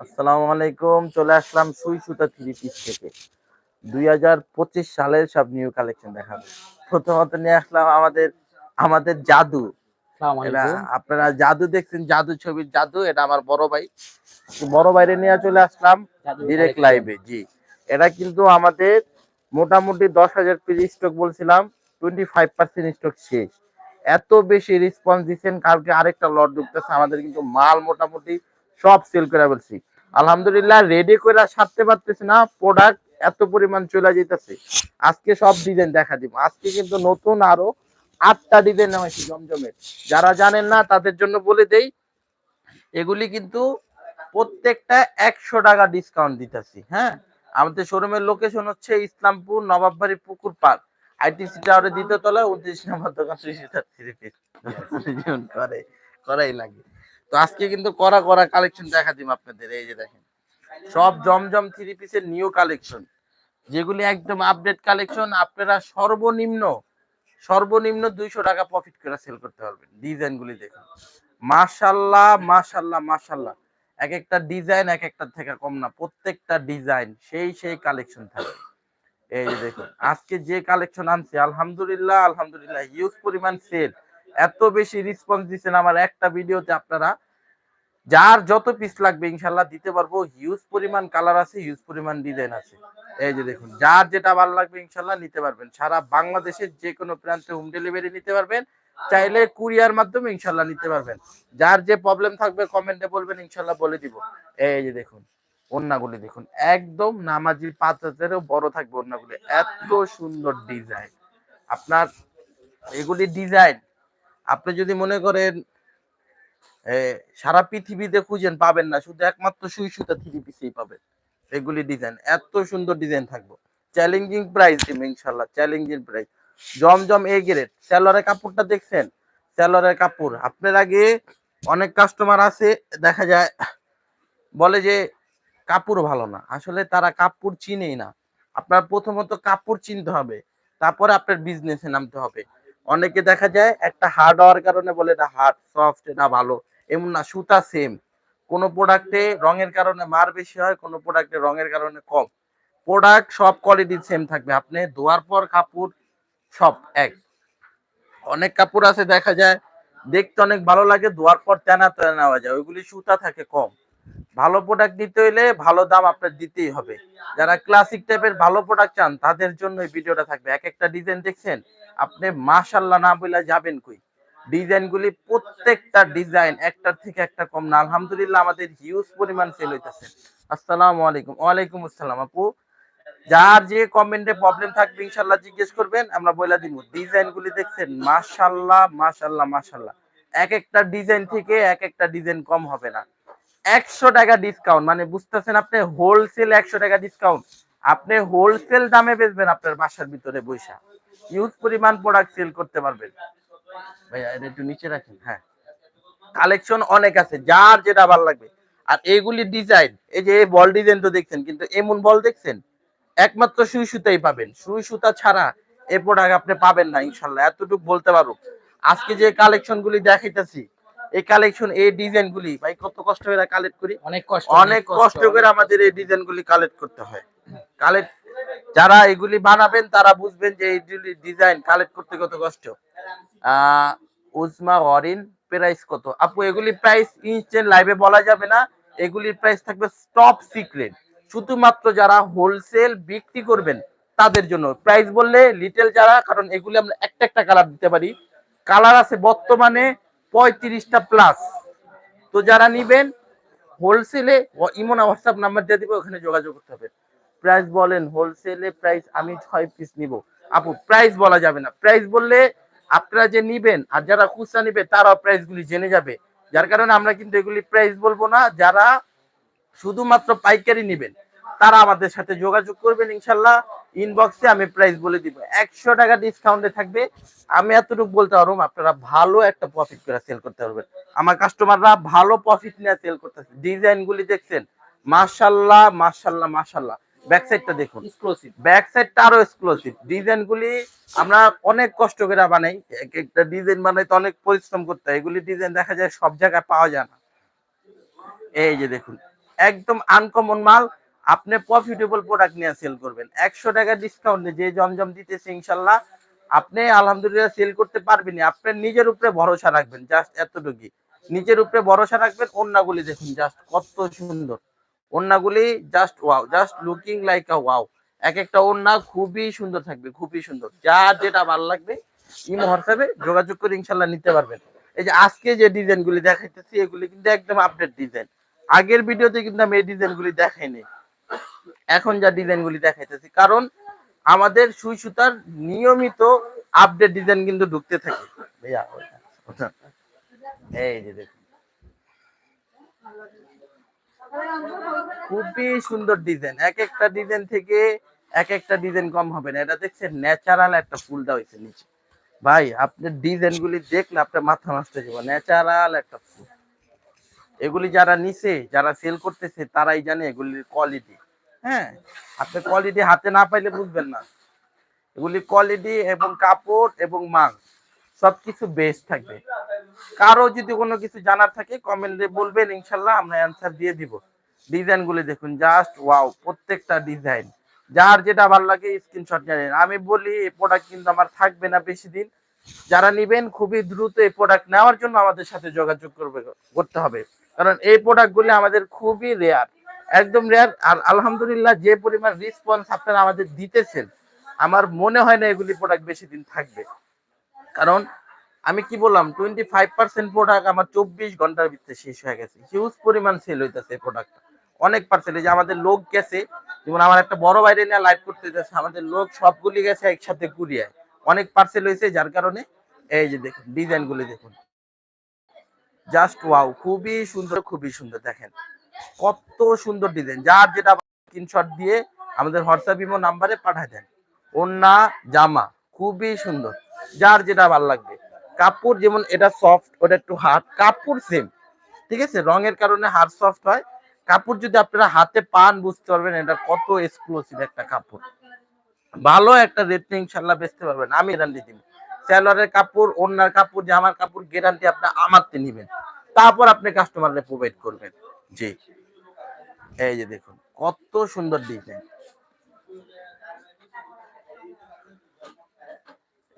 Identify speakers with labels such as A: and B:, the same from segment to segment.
A: আসসালামু আলাইকুম চলে আসলাম সুই সুতা থ্রি পিস থেকে। দুই হাজার পঁচিশ সালের সব নিউ কালেকশন দেখাবো। প্রথমত নিয়ে আসলাম আমাদের আমাদের জাদু। আপনারা জাদু দেখছেন জাদু ছবির জাদু এটা আমার বড় ভাই। বড় বাইরে নিয়ে চলে আসলাম ডিরেক্ট লাইভে জি। এটা কিন্তু আমাদের মোটামুটি দশ হাজার পিস স্টক বলছিলাম টোয়েন্টি ফাইভ পার্সেন্ট স্টক শেষ। এত বেশি রেসপন্স দিচ্ছেন কালকে আরেকটা লট ঢুকতেছে আমাদের কিন্তু মাল মোটামুটি সব সেল করে বলছি আলহামদুলিল্লাহ রেডি করে সারতে পারতেছি না প্রোডাক্ট এত পরিমাণ চলে যেতেছে আজকে সব ডিজাইন দেখা দিব। আজকে কিন্তু নতুন আরও আটটা ডিজাইন নামাইছি জমজমের। যারা জানেন না, তাদের জন্য বলে দেই, এগুলি কিন্তু প্রত্যেকটা একশো টাকা ডিসকাউন্ট দিতেছি হ্যাঁ? আমাদের শোরুমের লোকেশন হচ্ছে ইসলামপুর, নবাববাড়ি পুকুর পার্ক আইটিসি টাওয়ারের দ্বিতীয় তলায়, উনত্রিশ নম্বর দোকান। করে করাই লাগে। তো আজকে কিন্তু করা করা কালেকশন দেখা দিব আপনাদের, এই যে দেখেন। সব জমজম থ্রি পিসের নিউ কালেকশন যেগুলি একদম আপডেট কালেকশন আপনারা সর্বনিম্ন সর্বনিম্ন দুইশো টাকা প্রফিট করে সেল করতে পারবেন। ডিজাইন গুলি দেখুন। মাশাল্লাহ মাশাল্লাহ মাশাল্লাহ। এক একটা ডিজাইন এক একটা থেকে কম না, প্রত্যেকটা ডিজাইন সেই সেই কালেকশন থাকে। এই যে দেখুন, আজকে যে কালেকশন আনছি, আলহামদুলিল্লাহ আলহামদুলিল্লাহ হিউজ পরিমাণ সেল এত বেশি রেসপন্স দিচ্ছেন আমার একটা ভিডিওতে আপনারা। যার যত পিস লাগবে ইনশাল্লাহ দিতে পারব। হিউজ পরিমাণ কালার আছে হিউজ পরিমাণ ডিজাইন আছে। এই যে দেখুন, যার যেটা ভালো লাগবে ইনশাল্লাহ নিতে পারবেন। সারা বাংলাদেশের যে কোনো প্রান্তে হোম ডেলিভারি নিতে পারবেন। চাইলে কুরিয়ার মাধ্যমে ইনশাল্লাহ নিতে পারবেন। যার যে প্রবলেম থাকবে কমেন্টে বলবেন, ইনশাল্লাহ বলে দিব। এই যে দেখুন ওন্নাগুলি দেখুন। একদম নামাজি পাঁচ হাজারেও বড় থাকবে ওন্নাগুলি এত সুন্দর ডিজাইন আপনার এগুলি ডিজাইন আপনি যদি মনে করেন সারা পৃথিবীতে খুঁজেন পাবেন না, শুধু একমাত্র সুই সুতা থ্রি পিসেই পাবেন। এগুলি ডিজাইন এত সুন্দর ডিজাইন থাকব। চ্যালেঞ্জিং প্রাইস দিম ইনশাল্লাহ challenging price Zamzam A grade স্যালোয়ারের কাপড়টা দেখছেন? স্যালোয়ারের কাপড়, আপনার আগে অনেক কাস্টমার আছে, দেখা যায়, বলে যে কাপড় ভালো না। আসলে তারা কাপড় চিনেই না। আপনার প্রথমত কাপড় চিনতে হবে, তারপরে আপনার বিজনেসে নামতে হবে। অনেকে দেখা যায় একটা হার্ড হওয়ার কারণে বলে এটা হার্ড সফট এটা ভালো। এমন না, সুতা সেম কোন প্রোডাক্টে রঙের কারণে মার বেশি হয়, কোন প্রোডাক্টে রঙের কারণে কম। প্রোডাক্ট সব কোয়ালিটি সেম থাকবে। আপনি ধোয়ার পর কাপড়, সব এক। অনেক কাপড় আছে, দেখা যায়, দেখতে অনেক ভালো লাগে, ধোয়ার পর তেনা তেনা নেওয়া যায়। ওইগুলি সুতা থাকে কম। ভালো প্রোডাক্ট নিতে হইলে ভালো দাম আপনার দিতেই হবে। যারা ক্লাসিক টাইপের ভালো প্রোডাক্ট চান, তাদের জন্য এই ভিডিওটা থাকবে। এক একটা ডিজাইন দেখছেন? আপনি মাশাল্লাহ না বলে যাবেন কই? ডিজাইন গুলি প্রত্যেকটা ডিজাইন একটার থেকে একটা কম না। আলহামদুলিল্লাহ আমাদের হিউজ পরিমাণ সেল হইতেছে। আসসালামু আলাইকুম। ওয়ালাইকুম আসসালাম আপু। যার যে কমেন্টে প্রবলেম থাকবে ইনশাল্লাহ জিজ্ঞেস করবেন, আমরা বলে দিব ডিজাইন গুলি দেখছেন মাশাল্লাহ মাশাল্লাহ মাশাল্লাহ এক একটা ডিজাইন থেকে এক একটা ডিজাইন কম হবে না। একশো টাকা ডিসকাউন্ট মানে বুঝতেছেন আপনি? হোলসেল একশো টাকা ডিসকাউন্ট আপনি হোলসেল দামে বেচবেন আপনার বাসার ভিতরে বৈশা। ইউজ পরিমাণ প্রোডাক্ট সেল করতে পারবেন। ভাইয়া এটা একটু নিচে রাখেন হ্যাঁ। কালেকশন অনেক আছে যার যেটা ভালো লাগবে। আর এইগুলি ডিজাইন এই যে বল ডিজাইন তো দেখছেন কিন্তু এমন বল দেখছেন একমাত্র সুই সুতাই পাবেন। সুই সুতা ছাড়া এ প্রোডাক্ট আপনি পাবেন না ইনশাল্লাহ এতটুকু বলতে পারো আজকে যে কালেকশন গুলি দেখাইতেছি এই কালেকশন এই ডিজাইন গুলি ভাই কত কষ্ট করে কালেক্ট করি?
B: অনেক কষ্ট
A: অনেক কষ্ট করে আমাদের এই ডিজাইন গুলি কালেক্ট করতে হয়। কালেক্ট যারা এগুলি বানাবেন, তারা বুঝবেন যে এইগুলি ডিজাইন কালেক্ট করতে কত কষ্ট। উজমা অরিন প্রাইস কত? আপু, এগুলি প্রাইস ইনস্ট্যান্ট লাইভে বলা যাবে না। এগুলির প্রাইস থাকবে টপ সিক্রেট শুধুমাত্র যারা হোলসেল বিক্রি করবেন, তাদের জন্য। প্রাইস বললে লিটেল যারা, কারণ এগুলি আমরা একটা একটা কালার দিতে পারি। কালার আছে বর্তমানে পঁয়ত্রিশটা প্লাস তো যারা নিবেন হোলসেলে ইমন হোয়াটসঅ্যাপ নাম্বার দিয়ে দিব, ওখানে যোগাযোগ করতে হবে। প্রাইস বলেন হোলসেলে প্রাইস আমি ছয় পিস নিব। আপু প্রাইস বলা যাবে না। প্রাইস বললে আপনারা যে নিবেন আর যারা খুচরা নিবে, তারাও প্রাইস গুলি জেনে যাবে। যার কারণে আমরা কিন্তু এগুলি প্রাইস বলব না। যারা শুধুমাত্র পাইকারি নিবেন, তারা আমাদের সাথে যোগাযোগ করবেন ইনশাল্লাহ। ইনবক্সে আমি প্রাইস বলে দিব। একশো টাকা ডিসকাউন্টে থাকবে। আমি এতটুকু বলতে পারব, আপনারা ভালো একটা প্রফিট করে সেল করতে পারবেন। আমার কাস্টমাররা ভালো প্রফিট নিয়ে সেল করতেছে। ডিজাইন গুলি দেখছেন? মাশাল্লাহ মাশাল্লাহ মাশাল্লাহ। ব্যাক সাইডটা দেখুন।
B: এক্সক্লুসিভ
A: ব্যাক সাইডটা আরও এক্সক্লুসিভ ডিজাইন গুলি আমরা অনেক কষ্ট করে বানাই। এক একটা ডিজাইন বানাইতে অনেক পরিশ্রম করতে হয়। এগুলি ডিজাইন দেখা যায় সব জায়গায় পাওয়া যায় না। এই যে দেখুন একদম আনকমন মাল। আপনি প্রফিটেবল প্রোডাক্ট নিয়ে সেল করবেন। একশো টাকা ডিসকাউন্ট যে জমজম দিতেছে ইনশাল্লাহ আপনি আলহামদুলিল্লাহ সেল করতে পারবেন আপনার নিজের উপরে ভরসা রাখবেন জাস্ট এতটুকুই। নিজের উপরে ভরসা রাখবেন অন্যগুলি দেখুন জাস্ট কত সুন্দর। ওন্নাগুলি just wow just looking like a wow এক একটা ওন্না খুবই সুন্দর থাকবে, খুবই সুন্দর। যা যেটা ভালো লাগবে ইমো হোয়াটসঅ্যাপে যোগাযোগ করে ইনশাল্লাহ নিতে পারবেন। এই যে আজকে যে ডিজাইন গুলি দেখাইতেছি, এগুলি কিন্তু একদম আপডেট ডিজাইন আগের ভিডিওতে কিন্তু আমি এই ডিজাইন গুলি দেখাইনি। এখন যা ডিজাইন গুলি দেখাইতেছি, কারণ আমাদের সুই সুতার নিয়মিত আপডেট ডিজাইন কিন্তু ঢুকতে থাকে। এই যে দেখুন। খুবই সুন্দর ডিজাইন এক একটা ডিজাইন থেকে এক একটা ডিজাইন কম হবে না। এটা দেখছেন ন্যাচারাল একটা ফুল দেওয়া হয়েছে নিচে। ভাই আপনার ডিজাইন গুলি দেখলে আপনার মাথা নষ্ট হয়ে ন্যাচারাল একটা ফুল। এগুলি যারা নিছে, যারা সেল করতেছে, তারাই জানে এগুলির কোয়ালিটি হ্যাঁ? আপনি কোয়ালিটি হাতে না পাইলে বুঝবেন না। এগুলি কোয়ালিটি এবং কাপড় এবং মাল। সবকিছু বেস্ট থাকবে। কারও যদি কোনো কিছু জানার থাকে কমেন্টে বলবেন, ইনশাল্লাহ আমরা অ্যান্সার দিয়ে দিব। ডিজাইন গুলি দেখুন জাস্ট ওয়াও প্রত্যেকটা ডিজাইন যার যেটা ভালো লাগে স্ক্রিনশট জানেন আমি বলি, এই প্রোডাক্ট কিন্তু আমার থাকবে না বেশি দিন। যারা নিবেন, খুবই দ্রুত এই প্রোডাক্ট নেওয়ার জন্য আমাদের সাথে যোগাযোগ করবে, করতে হবে। কারণ এই প্রোডাক্ট গুলি আমাদের খুবই রেয়ার একদম রেয়ার আর আলহামদুলিল্লাহ যে পরিমাণ রেসপন্স আপনারা আমাদের দিতেছেন, আমার মনে হয় না এগুলি প্রোডাক্ট বেশি দিন থাকবে। কারণ আমি কি বললাম টোয়েন্টি ফাইভ পার্সেন্ট প্রোডাক্ট আমার চব্বিশ ঘণ্টার ভিতরে শেষ হয়ে গেছে। হিউজ পরিমাণ সেল হইতেছে এই প্রোডাক্টটা অনেক পার্সেন্ট যে আমাদের লোক গেছে, যেমন আমার একটা বড় বাইরে নিয়ে লাইভ করতে যাচ্ছে, আমাদের লোক সবগুলি গেছে একসাথে কুরিয়ায় অনেক পার্সেল হয়েছে, যার কারণে এই যে দেখুন ডিজাইন গুলি দেখুন। জাস্ট ওয়াও খুবই সুন্দর খুবই সুন্দর, দেখেন। কত সুন্দর ডিজাইন। যার যেটা স্ক্রিনশট দিয়ে আমাদের হোয়াটসঅ্যাপ ইমো নাম্বারে পাঠায় দেন। ওন্না জামা, খুবই সুন্দর। যার যেটা ভালো লাগবে। কাপড় যেমন এটা সফট ওটা একটু হার্ড কাপড় সেম ঠিক আছে? রঙের কারণে হার্ড সফট হয়। কাপড় যদি আপনারা হাতে পান, বুঝতে পারবেন এটা কত এক্সক্লুসিভ একটা কাপড়। ভালো একটা রেট ইনশাল্লাহ বেচতে পারবেন, আমি গ্যারান্টি দিব। সেলরের কাপড় অন্যার কাপড়, জামার কাপড় গ্যারান্টি আপনি আমারতে নিবেন। তারপর আপনি কাস্টমারকে প্রোভাইড করবেন। জি। এই যে দেখুন, কত সুন্দর ডিজাইন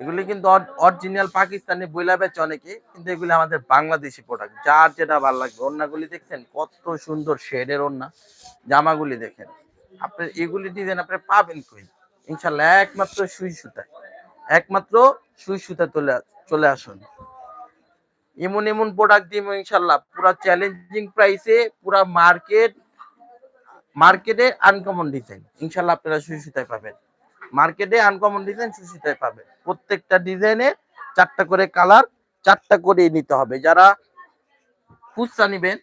A: এগুলি কিন্তু অরিজিনাল পাকিস্তানি বইলা বেচে অনেকে কিন্তু এগুলি আমাদের বাংলাদেশি প্রোডাক্ট যার যেটা ভালো লাগবে। ওন্নাগুলি দেখছেন, কত সুন্দর শেডের ওন্না জামাগুলি দেখেন। আপনি এগুলি ডিজাইন আপনি পাবেন কই? ইনশাল্লাহ একমাত্র সুই সুতায় একমাত্র সুই সুতা চলে চলে আসুন। এমন এমন প্রোডাক্ট দিব ইনশাল্লাহ। পুরা চ্যালেঞ্জিং প্রাইসে পুরা মার্কেট মার্কেটে আনকমন ডিজাইন ইনশাল্লাহ আপনারা সুই সুতায় পাবেন। মার্কেটে আনকমন ডিজাইন সুই পাবে। প্রত্যেকটা ডিজাইনে চারটা করে কালার চারটা করে নিতে হবে। যারা খুচরা নিবেন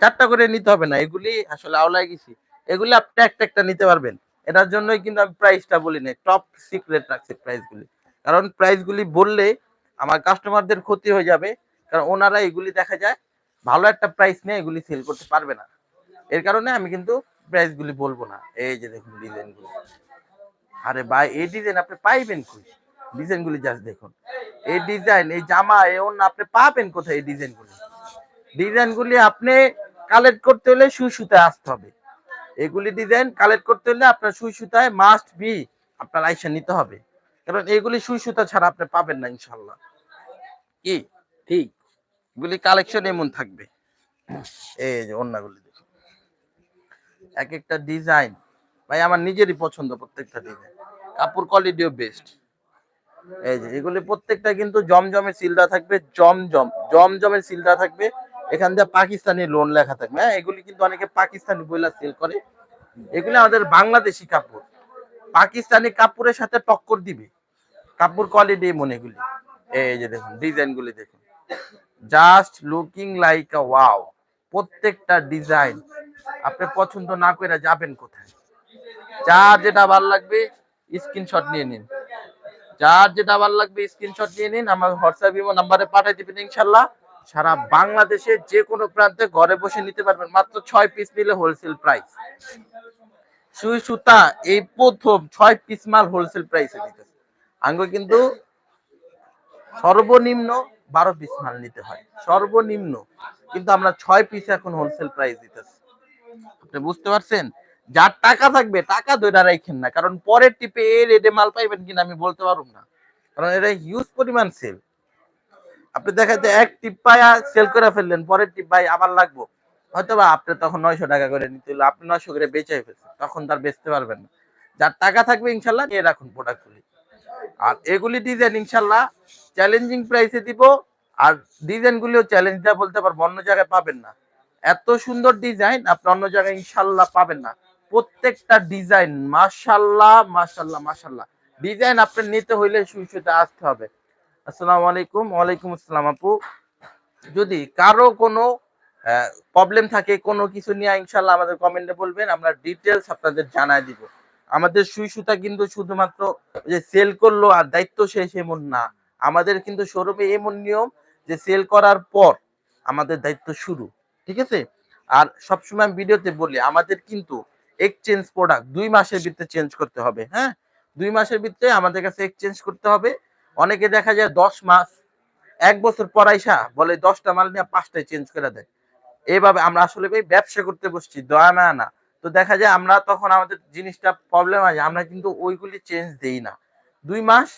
A: চারটা করে নিতে হবে না। এগুলি আসলে আওলায় গেছি। এগুলি আপনি একটা একটা নিতে পারবেন। এটার জন্যই কিন্তু আমি প্রাইসটা বলি নাই টপ সিক্রেট রাখছি প্রাইসগুলি কারণ প্রাইসগুলি বললে আমার কাস্টমারদের ক্ষতি হয়ে যাবে। কারণ ওনারা এগুলি দেখা যায়, ভালো একটা প্রাইস নিয়ে এগুলি সেল করতে পারবে না। এর কারণে আমি কিন্তু প্রাইসগুলি বলব না। এই যে দেখুন ডিজাইনগুলো আরে ভাই এই ডিজাইন আপনি পাইবেন কই? ডিজাইনগুলি জাস্ট দেখুন। এই ডিজাইন এই জামা এই অন্য আপনি পাবেন কোথায় এই ডিজাইনগুলি ডিজাইনগুলি আপনি কালেক্ট করতে হলে সুই সুতায় আসতে হবে। এগুলি ডিজাইন কালেক্ট করতে হলে আপনার সুই সুতায় মাস্ট বি আপনার আইসা নিতে হবে। কারণ এগুলি সুই সুতা ছাড়া আপনি পাবেন না ইনশাল্লাহ কি?
B: ঠিক।
A: এগুলি কালেকশন এমন থাকবে। এই যে অন্যগুলি দেখুন। এক একটা ডিজাইন ভাই, আমার নিজেরই পছন্দ প্রত্যেকটা ডিজাইন কাপড় কোয়ালিটিও বেস্ট এই যে, এগুলি প্রত্যেকটা কিন্তু জমজমের সিলটা থাকবে, জমজম জমজমের সিলটা থাকবে। এখান দিয়ে পাকিস্তানি লোন লেখা থাকবে। হ্যাঁ এগুলি কিন্তু অনেকে পাকিস্তানি বইলা সেল করে। এগুলি আমাদের বাংলাদেশি কাপড়। পাকিস্তানি কাপড়ের সাথে টক্কর দিবে। কাপড় কোয়ালিটি মনে এগুলি। এই যে দেখুন ডিজাইন গুলি দেখুন। Just looking like a wow প্রত্যেকটা ডিজাইন আপনি পছন্দ না করে যাবেন কোথায়? যার যেটা ভালো লাগবে স্ক্রিনশট নিয়ে নিন। যার যেটা ভালো লাগবে স্ক্রিনশট নিয়ে নিন। আমার হোয়াটসঅ্যাপ ইমো নাম্বারে পাঠিয়ে দিবেন, ইনশাল্লাহ। সারা বাংলাদেশে যে কোনো প্রান্তে ঘরে বসে নিতে পারবেন। মাত্র ছয় পিস নিলে হোলসেল প্রাইস সুই সুতা, এই প্রথম ছয় পিস মাল হোলসেল প্রাইসে দিতেছে। আঙ্গ কিন্তু সর্বনিম্ন বারো পিস মাল নিতে হয়। সর্বনিম্ন। কিন্তু আমরা ছয় পিস এখন হোলসেল প্রাইস দিতেছি। আপনি বুঝতে পারছেন? যার টাকা থাকবে, টাকা ধরে রাখেন না। কারণ পরের টিপে এই রেটে মাল পাইবেন কিনা আমি বলতে পারব না। কারণ এটা হিউজ পরিমাণ সেল আপনি দেখা যায় এক টিপ পায়া সেল করে ফেললেন, পরের টিপ ভাই আবার লাগবো। হয়তো বা আপনি তখন নয়শো টাকা করে নিতে হলো আপনি নয়শো করে বেচে ফেলছেন, তখন তার বেচতে পারবেন না। যার টাকা থাকবে ইনশাল্লাহ, নিয়ে রাখুন প্রোডাক্টগুলি আর এগুলি ডিজাইন ইনশাল্লাহ চ্যালেঞ্জিং প্রাইসে দিব, আর ডিজাইন গুলিও চ্যালেঞ্জ দেওয়া বলতে পারব অন্য জায়গায় পাবেন না। এত সুন্দর ডিজাইন আপনি অন্য জায়গায় ইনশাল্লাহ পাবেন না। প্রত্যেকটা ডিজাইন মাশাল্লাহ মাশাল্লাহ মাশাল্লাহ। ডিজাইন আপনি নিতে হইলে শুতে আসতে হবে। আসসালামু আলাইকুম, ওয়ালাইকুম আসসালাম আপু। যদি কারও কোনো প্রবলেম থাকে, কোনো কিছু নিয়ে ইনশাল্লাহ আমাদের কমেন্টে বলবেন, আমরা ডিটেলস আপনাদের জানাই দিব। আমাদের সুই সুতা কিন্তু শুধুমাত্র যে সেল করল আর দায়িত্ব শেষ এমন না। আমাদের কিন্তু শোরুমে এমন নিয়ম যে সেল করার পর আমাদের দায়িত্ব শুরু। ঠিক আছে? আর সবসময় ভিডিওতে বলি, আমাদের কিন্তু এক্সচেঞ্জ প্রোডাক্ট দুই মাসের ভিতরে চেঞ্জ করতে হবে হ্যাঁ? দুই মাসের ভিতরে আমাদের কাছে এক্সচেঞ্জ করতে হবে। অনেকে দেখা যায় দশ মাস, এক বছর পর আইসা বলে দশটা মাল নিয়ে পাঁচটায় চেঞ্জ করে দেয়। এইভাবে আমরা আসলে ভাই ব্যবসা করতে বসছি, দয়া মায়া না। তো দেখা যায় আমরা তখন আমাদের জিনিসটা প্রবলেম আছে আমরা কিন্তু ওইগুলি চেঞ্জ দেই না। দুই মাস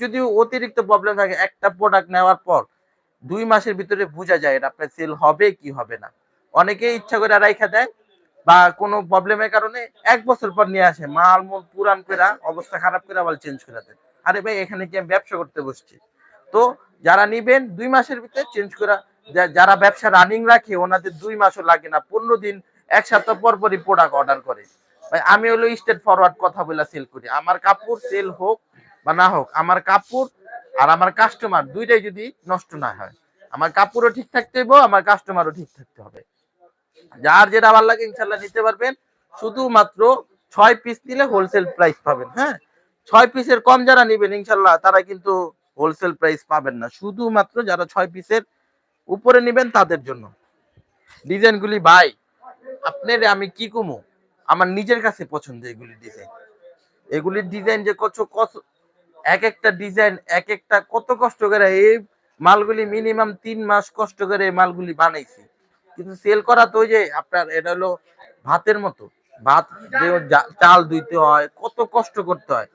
A: যদি অতিরিক্ত প্রবলেম থাকে, একটা প্রোডাক্ট নেওয়ার পর দুই মাসের ভিতরে বোঝা যায় এটা আপনার সেল হবে কি হবে না। অনেকেই ইচ্ছা করে রাইখা দেয় বা কোনো প্রবলেমের কারণে এক বছর পর নিয়ে আসে। মাল মূল পুরান পেরা অবস্থা খারাপ করে আবার চেঞ্জ করে দেয়। আরে ভাই, এখানে কি আমি ব্যবসা করতে বসছি? তো যারা নিবেন, দুই মাসের ভিতরে চেঞ্জ করা যারা ব্যবসা রানিং রাখে, ওনাদের দুই মাসও লাগে না। পনেরো দিন, এক সপ্তাহ পর পরই প্রোডাক্ট অর্ডার করে। ভাই, আমি হলো স্টেট ফরওয়ার্ড কথা বলে সেল করি। আমার কাপড় সেল হোক বা না হোক, আমার কাপড় আর আমার কাস্টমার দুইটাই যদি নষ্ট না হয়, আমার কাপড়ও ঠিক থাকতে হবে আমার কাস্টমারও ঠিক থাকতে হবে। যার যেটা ভালো লাগে ইনশাল্লাহ নিতে পারবেন। শুধুমাত্র ছয় পিস নিলে হোলসেল প্রাইস পাবেন হ্যাঁ? ছয় পিসের কম যারা নিবেন ইনশাল্লাহ তারা কিন্তু হোলসেল প্রাইস পাবেন না। শুধুমাত্র যারা ছয় পিসের উপরে নিবেন তাদের জন্য। ডিজাইনগুলি ভাই, আপনার আমি কি কমু? আমার নিজের কাছে পছন্দ এগুলি ডিজাইন এগুলির ডিজাইন যে কত কত, এক একটা ডিজাইন এক একটা কত কষ্ট করে এই মালগুলি মিনিমাম তিন মাস কষ্ট করে মালগুলি বানাইছি। কিন্তু সেল করা তো ওই যে আপনার এটা হলো ভাতের মতো। ভাত চাল ধুইতে হয়, কত কষ্ট করতে হয়।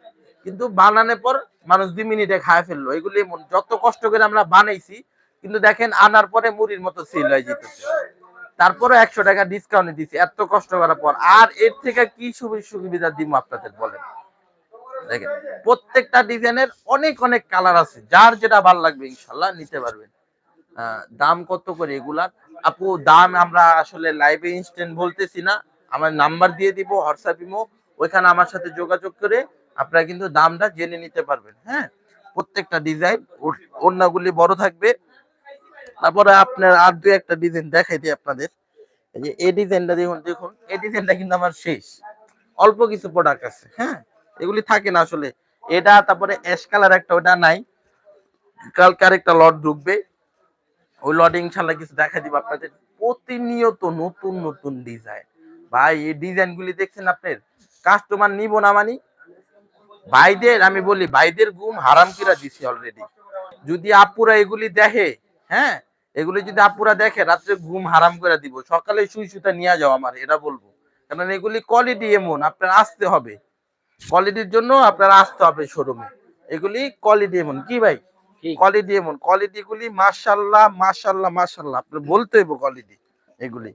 A: কিন্তু বানানোর পর মানুষ দুই মিনিটে খায় ফেলল। এগুলি যত কষ্ট করে আমরা বানাইছি, কিন্তু দেখেন আনার পরে মুড়ির মতো সেল হয়ে যেতেছে। তারপরে একশো টাকা ডিসকাউন্ট দিছি, এত কষ্ট করার পর। আর এর থেকে কি সুবি- সুবিধা দিব আপনাদের বলেন? দেখেন, প্রত্যেকটা ডিজাইনের অনেক অনেক কালার আছে। যার যেটা ভালো লাগবে ইনশাল্লাহ নিতে পারবেন। দাম কত করে এগুলার? আপু, দাম আমরা আসলে লাইভে ইনস্ট্যান্ট বলতেছি না। আমার নাম্বার দিয়ে দিব হোয়াটসঅ্যাপ ইমো ওইখানে আমার সাথে যোগাযোগ করে আপনারা কিন্তু দামটা জেনে নিতে পারবেন হ্যাঁ? প্রত্যেকটা ডিজাইন অন্যগুলি বড় থাকবে। তারপরে আপনার আর দুই একটা ডিজাইন দেখাই দিই আপনাদের। এই যে এই ডিজাইনটা দেখুন দেখুন, এই ডিজাইনটা কিন্তু আমার শেষ। অল্প কিছু প্রোডাক্ট আছে হ্যাঁ? এগুলি থাকে না আসলে। এটা তারপরে অ্যাশ কালার একটা, ওটা নাই। কালকে আরেকটা লট ঢুকবে। ওই লটে ইনশাল্লাহ কিছু দেখা দিব আপনাদের। প্রতিনিয়ত নতুন নতুন ডিজাইন ভাই, এই ডিজাইন গুলি দেখছেন আপনার? কাস্টমার নিব না মানি? ভাইদের, আমি বলি, ভাইদের ঘুম হারাম কিরা দিছি অলরেডি যদি আপুরা এগুলি দেখে হ্যাঁ? এগুলি যদি আপুরা দেখে, রাত্রে ঘুম হারাম করে দিব। সকালে সুই সুতা নিয়ে যাও আমার, এটা বলব। কারণ এগুলি কোয়ালিটি এমন, আপনার আসতে হবে। কোয়ালিটির জন্য আপনার আসতে হবে শোরুমে এগুলি কোয়ালিটি এমন। কি ভাই। কোয়ালিটি এমন কোয়ালিটি গুলি মাশাল্লাহ মাশাল্লাহ মাশাল্লাহ আপনার বলতে হইব কোয়ালিটি এগুলি।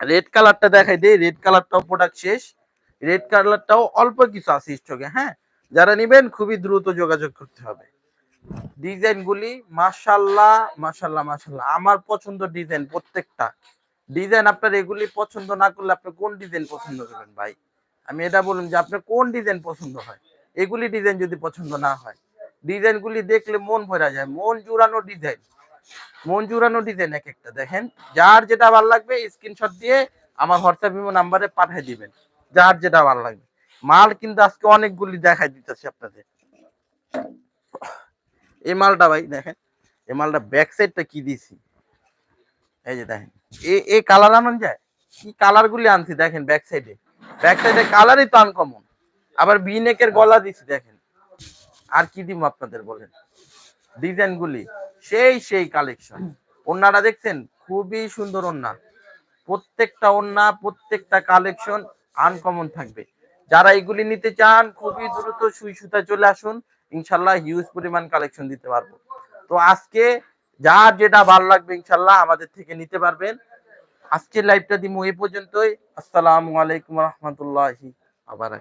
A: রেড কালারটা দেখাই দেই, রেড কালারটাও প্রোডাক্ট শেষ। রেড কালারটাও অল্প কিছু আছে স্টকে হ্যাঁ? যারা নিবেন খুবই দ্রুত যোগাযোগ করতে হবে। ডিজাইন গুলি মাশাল্লাহ মাশাল্লাহ মাশাল্লাহ আমার পছন্দ ডিজাইন প্রত্যেকটা। ডিজাইন আপনার এগুলি পছন্দ না করলে আপনি কোন ডিজাইন পছন্দ করবেন ভাই? আমি এটা বলুন যে আপনার কোন ডিজাইন পছন্দ হয়? এগুলি ডিজাইন যদি পছন্দ না হয়। ডিজাইন গুলি দেখলে মন ভরা যায়। মন জুড়ানো ডিজাইন মন জুড়ানো ডিজাইন এক একটা। দেখেন, যার যেটা ভালো লাগবে স্ক্রিনশট দিয়ে আমার হোয়াটসঅ্যাপ ইমো নাম্বারে পাঠিয়ে দিবেন। যার যেটা ভালো লাগবে। মাল কিন্তু আজকে অনেকগুলি দেখাই দিতেছি আপনাদের। এই মালটা ভাই, দেখেন, এই মালটা ব্যাক সাইডটা কি দিছি? এই যে দেখেন, এ এ কালার আনন যায়? কি কালার গুলি আনছি দেখেন ব্যাক সাইডে ব্যাক সাইডে কালারই তো আনকমন আবার বিনেকের গলা দিছি, দেখেন। আর কি দিব আপনাদের বলেন? ডিজাইন গুলি, সেই সেই কালেকশন ওনারা দেখছেন? খুবই সুন্দর ওন্না প্রত্যেকটা ওন্না প্রত্যেকটা কালেকশন আনকমন থাকবে। যারা এগুলি নিতে চান, খুবই দ্রুত সুই সুতা চলে আসুন। ইনশাল্লাহ হিউজ পরিমাণ কালেকশন দিতে পারব। তো আজকে যার যেটা ভালো লাগবে, ইনশাল্লাহ আমাদের থেকে নিতে পারবেন। আজকের লাইভটা দিমু এই পর্যন্তই। আসসালামু আলাইকুম রহমতুল্লাহি আবার